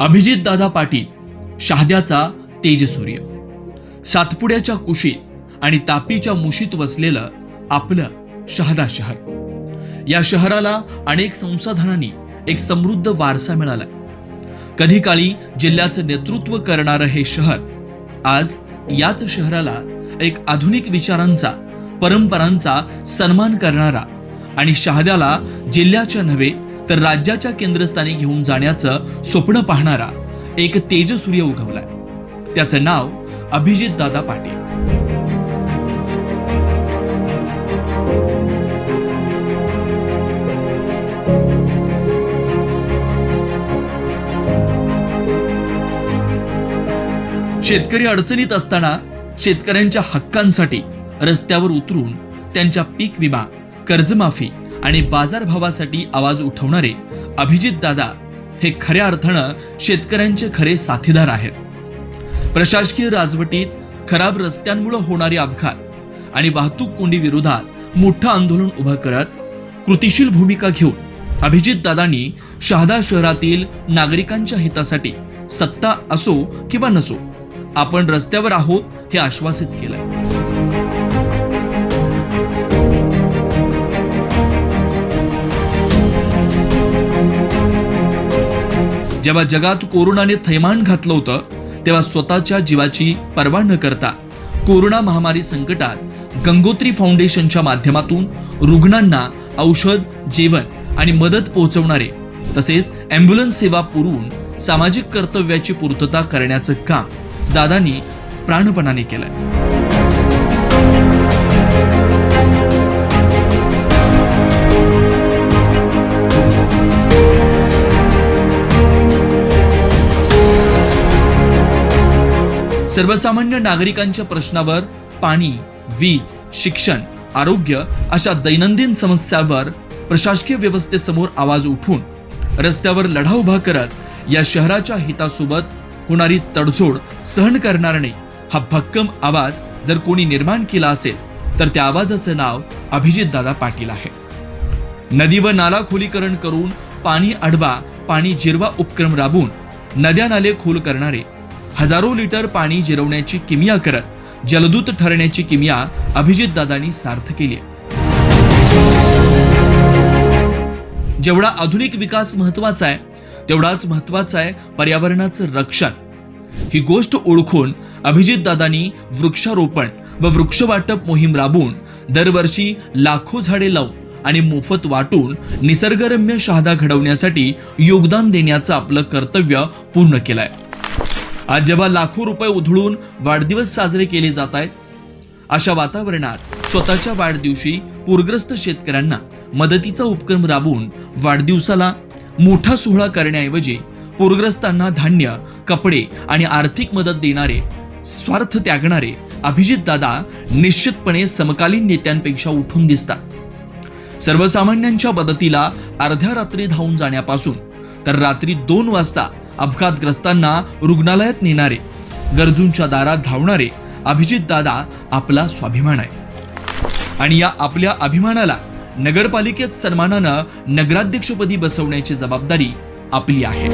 अभिजित दादा पाटील शहाद्याचा तेजसूर्य. सातपुड्याच्या कुशीत आणि तापीच्या मुशीत वसलेलं आपलं शहादा शहर. या शहराला अनेक संसाधनांनी एक समृद्ध वारसा मिळालाय कधी काळी जिल्ह्याचं नेतृत्व करणारं हे शहर आज याच शहराला एक आधुनिक विचारांचा परंपरांचा सन्मान करणारा आणि शहाद्याला जिल्ह्याच्या नव्हे तर राज्याच्या केंद्रस्थानी घेऊन जाण्याचं स्वप्न पाहणारा एक तेजसूर्य उगवलाय. त्याचं नाव अभिजित दादा पाटील. शेतकरी अडचणीत असताना शेतकऱ्यांच्या हक्कांसाठी रस्त्यावर उतरून त्यांच्या पीक विमा कर्जमाफी आणि बाजारभावासाठी आवाज उठवणारे अभिजित दादा हे खऱ्या अर्थानं शेतकऱ्यांचे खरे साथीदार आहेत. प्रशासकीय राजवटीत खराब रस्त्यांमुळे होणारे अपघात आणि वाहतूक कोंडी विरोधात मोठं आंदोलन उभं करत कृतिशील भूमिका घेऊन अभिजित दादांनी शहादा शहरातील नागरिकांच्या हितासाठी सत्ता असो किंवा नसो आपण रस्त्यावर आहोत हे आश्वासित केलं जेव्हा जगात कोरोनाने थैमान घातलं होतं तेव्हा स्वतःच्या जीवाची पर्वा न करता कोरोना महामारी संकटात गंगोत्री फाउंडेशनच्या माध्यमातून रुग्णांना औषध जेवण आणि मदत पोहोचवणारे तसेच ॲम्ब्युलन्स सेवा पुरवून सामाजिक कर्तव्याची पूर्तता करण्याचं काम दादांनी प्राणपणाने केलंय. सर्वसामान्य नागरिकांच्या प्रश्नावर पाणी वीज शिक्षण आरोग्य अशा दैनंदिन समस्यांवर प्रशासकीय व्यवस्थेसमोर आवाज उठून रस्त्यावर लढा उभा करत या शहराच्या हितासोबत होणारी तडजोड सहन करणार नाही हा भक्कम आवाज जर कोणी निर्माण केला असेल तर त्या आवाजाचं नाव अभिजित दादा पाटील आहे. नदी व नाला खोलीकरण करून पाणी अडवा पाणी जिरवा उपक्रम राबवून नद्या नाले खोल करणारे हजारो लिटर पाणी जिरवण्याची किमिया करत जलदूत ठरण्याची किमिया अभिजित दादांनी सार्थ केली आहे. जेवढा आधुनिक विकास महत्त्वाचा आहे तेवढाच महत्त्वाचा आहे पर्यावरणाचं रक्षण. ही गोष्ट ओळखून अभिजित दादांनी वृक्षारोपण व वृक्षवाटप मोहीम राबवून दरवर्षी लाखो झाडे लावून आणि मोफत वाटून निसर्गरम्य शहादा घडवण्यासाठी योगदान देण्याचं आपलं कर्तव्य पूर्ण केलंय. आज जेव्हा लाखो रुपये उधळून वाढदिवस साजरे केले जात आहेत अशा वातावरणात स्वतःच्या वाढदिवशी पूरग्रस्त शेतकऱ्यांना मदतीचा उपक्रम राबवून वाढदिवसाला मोठा सोहळा करण्याऐवजी पूरग्रस्तांना धान्य कपडे आणि आर्थिक मदत देणारे स्वार्थ त्यागणारे अभिजित दादा निश्चितपणे समकालीन नेत्यांपेक्षा उठून दिसतात. सर्वसामान्यांच्या मदतीला अर्ध्या रात्री धावून जाण्यापासून तर रात्री दोन वाजता अपघातग्रस्तांना रुग्णालयात नेणारे गरजूंच्या दारात धावणारे अभिजित दादा आपला स्वाभिमान आहे. आणि या आपल्या अभिमानाला नगरपालिकेत सन्मानानं नगराध्यक्षपदी बसवण्याची जबाबदारी आपली आहे.